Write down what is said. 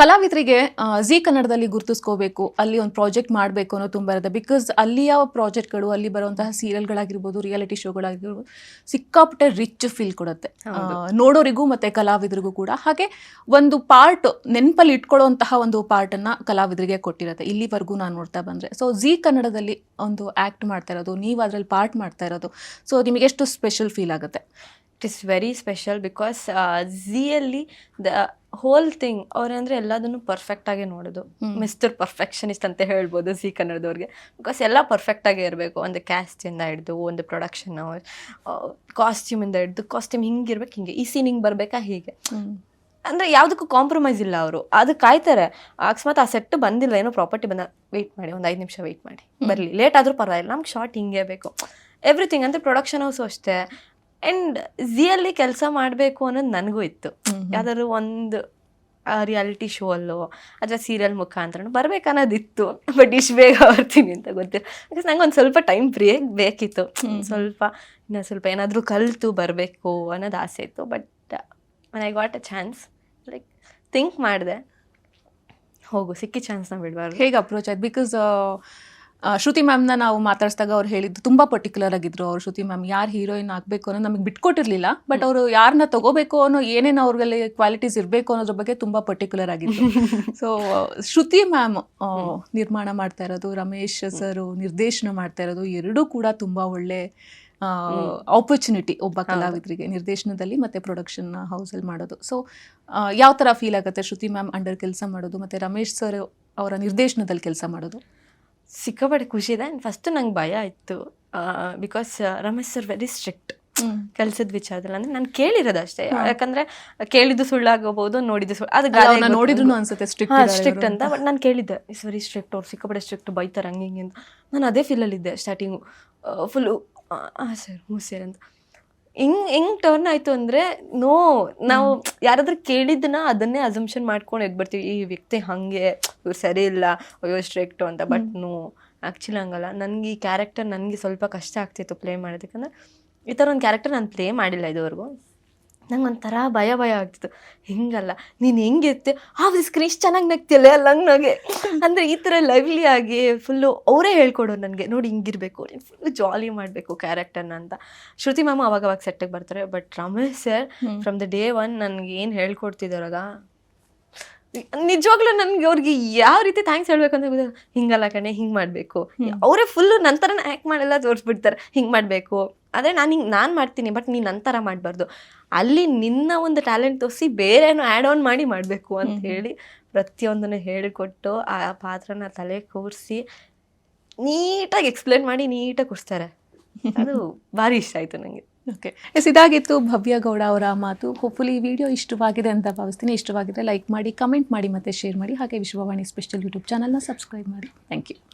ಕಲಾವಿದರಿಗೆ ಜಿ ಕನ್ನಡದಲ್ಲಿ ಗುರುತಿಸ್ಕೋಬೇಕು ಅಲ್ಲಿ ಒಂದು ಪ್ರಾಜೆಕ್ಟ್ ಮಾಡಬೇಕು ಅನ್ನೋ ತುಂಬ ಇರುತ್ತೆ. ಬಿಕಾಸ್ ಅಲ್ಲಿಯ ಪ್ರಾಜೆಕ್ಟ್ಗಳು ಅಲ್ಲಿ ಬರುವಂತಹ ಸೀರಿಯಲ್ಗಳಾಗಿರ್ಬೋದು ರಿಯಾಲಿಟಿ ಶೋಗಳಾಗಿರ್ಬೋದು ಸಿಕ್ಕಾಪಟ್ಟೆ ರಿಚ್ ಫೀಲ್ ಕೊಡುತ್ತೆ. ನೋಡೋರಿಗೂ ಮತ್ತು ಕಲಾವಿದರಿಗೂ ಕೂಡ. ಹಾಗೆ ಒಂದು ಪಾರ್ಟ್ ನೆನಪಲ್ಲಿ ಇಟ್ಕೊಳ್ಳುವಂತಹ ಒಂದು ಪಾರ್ಟನ್ನು ಕಲಾವಿದರಿಗೆ ಕೊಟ್ಟಿರುತ್ತೆ. ಇಲ್ಲಿವರೆಗೂ ನಾನು ನೋಡ್ತಾ ಬಂದರೆ. ಸೊ ಜಿ ಕನ್ನಡದಲ್ಲಿ ಒಂದು ಆ್ಯಕ್ಟ್ ಮಾಡ್ತಾ ಇರೋದು ನೀವು ಅದರಲ್ಲಿ ಪಾರ್ಟ್ ಮಾಡ್ತಾ ಇರೋದು. ಸೊ ನಿಮಗೆ ಎಷ್ಟು ಸ್ಪೆಷಲ್ ಫೀಲ್ ಆಗುತ್ತೆ? It is very special because ಝಿಯಲ್ಲಿ the whole thing ಅವ್ರಂದ್ರೆ ಎಲ್ಲದನ್ನು ಪರ್ಫೆಕ್ಟಾಗಿ ನೋಡೋದು. ಮಿಸ್ಟರ್ ಪರ್ಫೆಕ್ಷನಿಸ್ಟ್ ಅಂತ ಹೇಳ್ಬೋದು ಸಿ ಕನ್ನಡದವ್ರಿಗೆ. ಬಿಕಾಸ್ ಎಲ್ಲ ಪರ್ಫೆಕ್ಟಾಗಿ ಇರಬೇಕು. ಒಂದು ಕ್ಯಾಸ್ಟಿಂದ ಹಿಡ್ದು ಒಂದು ಪ್ರೊಡಕ್ಷನ್ ಕಾಸ್ಟ್ಯೂಮ್ ಇಂದ ಹಿಡ್ದು ಕಾಸ್ಟ್ಯೂಮ್ ಹಿಂಗಿರ್ಬೇಕು ಹಿಂಗೆ. ಈ ಸೀನ್ ಹಿಂಗೆ ಬರಬೇಕಾ ಹೀಗೆ. ಅಂದರೆ ಯಾವುದಕ್ಕೂ ಕಾಂಪ್ರಮೈಸ್ ಇಲ್ಲ ಅವರು. ಅದು ಕಾಯ್ತಾರೆ. ಅಕಸ್ಮಾತ್ ಆ ಸೆಟ್ ಬಂದಿಲ್ಲ. ಏನೋ ಪ್ರಾಪರ್ಟಿ ಬಂದ. ವೆಯ್ಟ್ ಮಾಡಿ ಒಂದು ಐದು ನಿಮಿಷ ವೆಯ್ಟ್ ಮಾಡಿ. ಬರಲಿ. ಲೇಟ್ ಆದರೂ ಪರವಾಗಿಲ್ಲ. ನಮ್ಗೆ ಶಾರ್ಟ್ ಹಿಂಗೆ ಬೇಕು. ಎವ್ರಿಥಿಂಗ್ ಅಂದರೆ ಪ್ರೊಡಕ್ಷನ್ ಹೌಸು ಅಷ್ಟೇ. ಆ್ಯಂಡ್ ಝಿಯಲ್ಲಿ ಕೆಲಸ ಮಾಡಬೇಕು ಅನ್ನೋದು ನನಗೂ ಇತ್ತು. ಯಾವ್ದಾದ್ರು ಒಂದು ರಿಯಾಲಿಟಿ ಶೋ ಅಲ್ಲೋ ಅಥವಾ ಸೀರಿಯಲ್ ಮುಖಾಂತರ ಬರ್ಬೇಕನ್ನೋದಿತ್ತು ಬಟ್ ಇಷ್ಟು ಬೇಗ ಬರ್ತೀನಿ ಅಂತ ಗೊತ್ತಿಲ್ಲ. ಬಿಕಾಸ್ ನಂಗೆ ಒಂದು ಸ್ವಲ್ಪ ಟೈಮ್ ಫ್ರೀ ಬೇಕಿತ್ತು. ಸ್ವಲ್ಪ ಇನ್ನು ಸ್ವಲ್ಪ ಏನಾದರೂ ಕಲಿತು ಬರಬೇಕು ಅನ್ನೋದು ಆಸೆ ಇತ್ತು. But I got a chance like think ಮಾಡಿದೆ. ಹೋಗು ಸಿಕ್ಕಿ ಚಾನ್ಸ್ನ ಬಿಡಬಾರ್ದು. ಹೇಗೆ ಅಪ್ರೋಚ್ ಆಯ್ತು? ಬಿಕಾಸ್ ಶ್ರುತಿ ಮ್ಯಾಮ್ನ ನಾವು ಮಾತಾಡ್ಸಿದಾಗ ಅವ್ರು ಹೇಳಿದ್ದು ತುಂಬಾ ಪರ್ಟಿಕ್ಯುಲರ್ ಆಗಿದ್ರು. ಅವ್ರು ಶ್ರುತಿ ಮ್ಯಾಮ್ ಯಾರು ಹೀರೋಯಿನ್ ಆಗಬೇಕು ಅನ್ನೋ ನಮಗೆ ಬಿಟ್ಕೊಟ್ಟಿರ್ಲಿಲ್ಲ ಬಟ್ ಅವರು ಯಾರನ್ನ ತಗೋಬೇಕು ಅನ್ನೋ ಏನೇನು ಅವ್ರಲ್ಲಿ ಕ್ವಾಲಿಟೀಸ್ ಇರಬೇಕು ಅನ್ನೋದ್ರ ಬಗ್ಗೆ ತುಂಬಾ ಪರ್ಟಿಕ್ಯುಲರ್ ಆಗಿದ್ರು. ಸೊ ಶ್ರುತಿ ಮ್ಯಾಮ್ ನಿರ್ಮಾಣ ಮಾಡ್ತಾ ಇರೋದು ರಮೇಶ್ ಸರ್ ನಿರ್ದೇಶನ ಮಾಡ್ತಾ ಇರೋದು ಎರಡೂ ಕೂಡ ತುಂಬಾ ಒಳ್ಳೆ ಆಪರ್ಚುನಿಟಿ ಒಬ್ಬ ಕಲಾವಿದರಿಗೆ ನಿರ್ದೇಶನದಲ್ಲಿ ಮತ್ತೆ ಪ್ರೊಡಕ್ಷನ್ ಅಲ್ಲಿ ಮಾಡೋದು. ಸೊ ಯಾವ ತರ ಫೀಲ್ ಆಗುತ್ತೆ ಶ್ರುತಿ ಮ್ಯಾಮ್ ಅಂಡರ್ ಕೆಲಸ ಮಾಡೋದು ಮತ್ತೆ ರಮೇಶ್ ಸರ್ ಅವರ ನಿರ್ದೇಶನದಲ್ಲಿ ಕೆಲಸ ಮಾಡೋದು? ಸಿಕ್ಕಾಪಟ್ಟೆ ಖುಷಿ ಇದೆ. ಫಸ್ಟ್ ನಂಗೆ ಭಯ ಇತ್ತು because Ramesh sir very strict ಕೆಲಸದ ವಿಚಾರದಲ್ಲಿ. ಅಂದ್ರೆ ನಾನು ಕೇಳಿರೋದು ಅಷ್ಟೇ. ಯಾಕಂದ್ರೆ ಕೇಳಿದ್ದು ಸುಳ್ಳಾಗಬಹುದು ನೋಡಿದ್ದು ಸುಳ್ಳು. ಅದು ನೋಡಿದ್ರು ಅನ್ಸುತ್ತೆ ಸ್ಟ್ರಿಕ್ಟ್ ಸ್ಟ್ರಿಕ್ಟ್ ಅಂತ. ಬಟ್ ನಾನು ಕೇಳಿದ್ದೆ ಇಸ್ ವೆರಿ ಸ್ಟ್ರಿಕ್ಟ್ ಅವ್ರು ಸಿಕ್ಕಾಪಡೆ ಸ್ಟ್ರಿಕ್ಟ್ ಬೈತಾರೆ ಹಂಗೆ ಹಿಂಗೆ ಅಂತ. ನಾನು ಅದೇ ಫೀಲಲ್ಲಿದ್ದೆ ಸ್ಟಾರ್ಟಿಂಗು ಫುಲ್ಲು ಹಾಂ ಸರ್ ಹ್ಞೂ ಸರ್ ಅಂತ. ಹಿಂಗ್ ಹೆಂಗ್ ಟರ್ನ್ ಆಯ್ತು ಅಂದ್ರೆ ನೋ ನಾವು ಯಾರಾದ್ರೂ ಕೇಳಿದ್ದನ್ನ ಅದನ್ನೇ ಅಸಂಪ್ಷನ್ ಮಾಡ್ಕೊಂಡು ಎದ್ಬಿಡ್ತೀವಿ ಈ ವ್ಯಕ್ತಿ ಹಂಗೆ ಇವ್ರು ಸರಿ ಇಲ್ಲ ಅಯ್ಯೋ ಸ್ಟ್ರಿಕ್ಟ್ ಅಂತ ಬಟ್ ನೋ ಆ್ಯಕ್ಚುಲಿ ಹಂಗಲ್ಲ. ನನಗೆ ಈ ಕ್ಯಾರೆಕ್ಟರ್ ನನಗೆ ಸ್ವಲ್ಪ ಕಷ್ಟ ಆಗ್ತಿತ್ತು ಪ್ಲೇ ಮಾಡೋದಕ್ಕಂದ್ರೆ ಈ ಥರ ಒಂದು ಕ್ಯಾರೆಕ್ಟರ್ ನಾನು ಪ್ಲೇ ಮಾಡಿಲ್ಲ ಇದುವರೆಗೂ. ನಂಗೆ ಒಂಥರ ಭಯ ಭಯ ಆಗ್ತಿತ್ತು. ಹಿಂಗಲ್ಲ ನೀನು ಹೆಂಗಿರ್ತೆ ಆ ಸ್ಕ್ರೀನ್ ಇಷ್ಟು ಚೆನ್ನಾಗಿ ನಗ್ತಿಯಲ್ಲ ಅಲ್ಲ ಹಂಗೆ ನಗೆ ಅಂದರೆ ಈ ಥರ ಲವ್ಲಿ ಆಗಿ ಫುಲ್ಲು ಅವರೇ ಹೇಳ್ಕೊಡೋರು ನನಗೆ. ನೋಡಿ ಹಿಂಗಿರಬೇಕು ನೀನು ಫುಲ್ಲು ಜಾಲಿ ಮಾಡಬೇಕು ಕ್ಯಾರೆಕ್ಟರ್ನ ಅಂತ. ಶ್ರುತಿ ಮ್ಯಾಮ್ ಅವಾಗ ಅವಾಗ ಸೆಟ್ಟಿಗೆ ಬರ್ತಾರೆ but Ramesh sir from the day one ನನಗೆ ಏನು ಹೇಳ್ಕೊಡ್ತಿದ್ದಾರಾಗ ನಿಜವಾಗ್ಲೂ ನನ್ಗೆ ಅವ್ರಿಗೆ ಯಾವ ರೀತಿ ಥ್ಯಾಂಕ್ಸ್ ಹೇಳ್ಬೇಕು ಅಂತ ಗೊತ್ತಿಲ್ಲ. ಹಿಂಗಲ್ಲ ಕಣೆ ಹಿಂಗ್ ಮಾಡ್ಬೇಕು. ಅವರೇ ಫುಲ್ಲು ನಂತರ ಆ್ಯಕ್ಟ್ ಮಾಡೆಲ್ಲ ತೋರಿಸ್ಬಿಡ್ತಾರೆ. ಹಿಂಗ್ ಮಾಡಬೇಕು. ಆದ್ರೆ ನಾನು ಹಿಂಗೆ ನಾನು ಮಾಡ್ತೀನಿ ಬಟ್ ನೀನು ನಂತರ ಮಾಡಬಾರ್ದು. ಅಲ್ಲಿ ನಿನ್ನ ಒಂದು ಟ್ಯಾಲೆಂಟ್ ತೋರಿಸಿ ಬೇರೆನೋ ಆ್ಯಡ್ ಆನ್ ಮಾಡಿ ಮಾಡಬೇಕು ಅಂತ ಹೇಳಿ ಪ್ರತಿಯೊಂದನ್ನು ಹೇಳಿಕೊಟ್ಟು ಆ ಪಾತ್ರನ ತಲೆ ಕೂರಿಸಿ ನೀಟಾಗಿ ಎಕ್ಸ್ಪ್ಲೇನ್ ಮಾಡಿ ನೀಟಾಗಿ ಕೊಡಿಸ್ತಾರೆ. ಅದು ಭಾರಿ ಇಷ್ಟ ಆಯಿತು ನನಗೆ ಓಕೆ ಎಸ್ ಇದಾಗಿತ್ತು ಭವ್ಯ ಗೌಡ ಅವರ ಮಾತು. ಹೋಪ್ಫುಲಿ ಈ ವಿಡಿಯೋ ಇಷ್ಟವಾಗಿದೆ ಅಂತ ಭಾವಿಸ್ತೀನಿ. ಇಷ್ಟವಾಗಿದ್ರೆ ಲೈಕ್ ಮಾಡಿ ಕಮೆಂಟ್ ಮಾಡಿ ಮತ್ತೆ ಶೇರ್ ಮಾಡಿ. ಹಾಗೆ ವಿಶ್ವವಾಣಿ ಸ್ಪೆಷಲ್ ಯೂಟ್ಯೂಬ್ ಚಾನಲ್ನ ಸಬ್ಸ್ಕ್ರೈಬ್ ಮಾಡಿ. Thank you